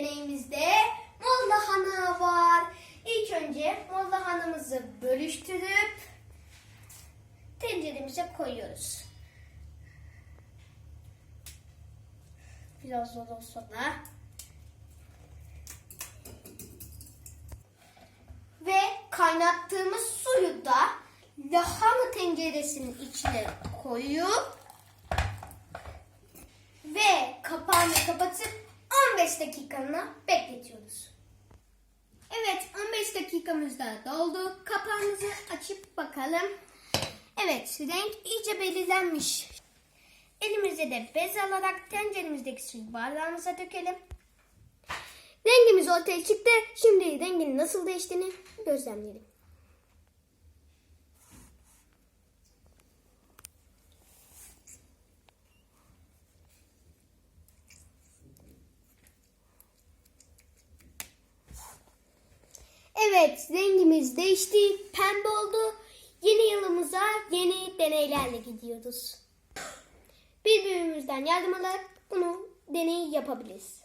deneyimizde mol lahana var. İlk önce mol lahanamızı bölüştürüp tenceremize koyuyoruz. Biraz daha sonra ve kaynattığımız suyu da lahana tenceresinin içine koyup ve kapağını kapatıp 15 dakikalığına bekletiyoruz. Evet 15 dakikamız da doldu. Kapağımızı açıp bakalım. Evet renk iyice belirlenmiş. Elimize de bez alarak tenceremizdeki suyu bardağımıza dökelim. Rengimiz ortaya çıktı. Şimdi rengin nasıl değiştiğini gözlemleyelim. Evet, rengimiz değişti, pembe oldu. Yeni yılımıza yeni deneylerle gidiyoruz. Birbirimizden yardım alarak bunu deney yapabiliriz.